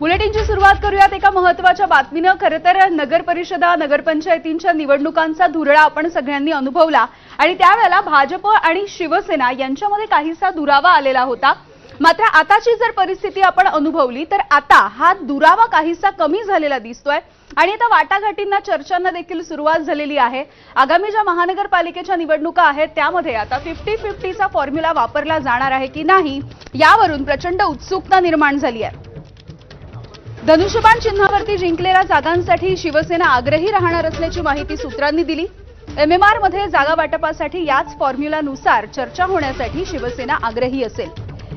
बुलेटिनची सुरुवात करूयात एका महत्त्वाच्या बातमीनं. खरं तर नगर परिषदा नगरपंचायतींच्या निवडणुकांचा धुरळा आपण सगळ्यांनी अनुभवला. आणि त्यावेळेला भाजप आणि शिवसेना यांच्यामध्ये काहीसा दुरावा आलेला होता. मात्र आताची जर परिस्थिती आपण अनुभवली तर आता हा दुरावा काहीसा कमी झालेला दिसतोय. आणि आता वाटाघाटींना चर्चांना देखील सुरुवात झालेली आहे. आगामी ज्या महानगरपालिकेच्या निवडणुका आहेत त्यामध्ये आता फिफ्टी फिफ्टीचा फॉर्म्युला वापरला जाणार आहे की नाही यावरून प्रचंड उत्सुकता निर्माण झाली आहे. धनुष्यबाण चिन्हावरती जिंकलेल्या जागांसाठी शिवसेना आग्रही राहणार असल्याची माहिती सूत्रांनी दिली. एमएमआरमध्ये जागा वाटपासाठी याच फॉर्म्युलानुसार चर्चा होण्यासाठी शिवसेना आग्रही असेल.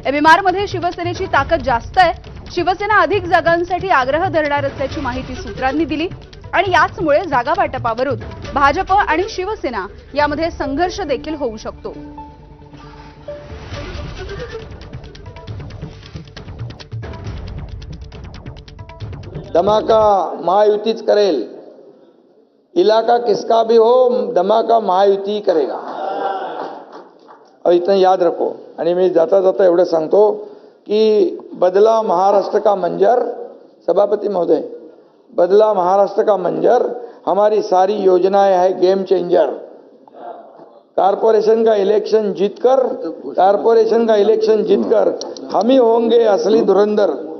एमएमआरमध्ये शिवसेनेची ताकद जास्त आहे. शिवसेना अधिक जागांसाठी आग्रह धरणार असल्याची माहिती सूत्रांनी दिली. आणि याचमुळे जागा वाटपावरून भाजप आणि शिवसेना यामध्ये संघर्ष देखील होऊ शकतो. धमाका महायुतीच करेल. इलाका किसका भी हो धमाका महायुती करेगा. और इतना याद रखो. आणि मी जाता जाता एवढं सांगतो की बदला महाराष्ट्र का मंजर? सभापति महोदय बदला महाराष्ट्र का मंजर? हमारी सारी योजनाएं है गेम चेंजर. कारपोरेशन का इलेक्शन जीतकर कारपोरेशन का इलेक्शन जीतकर हम ही होंगे असली धुरंधर.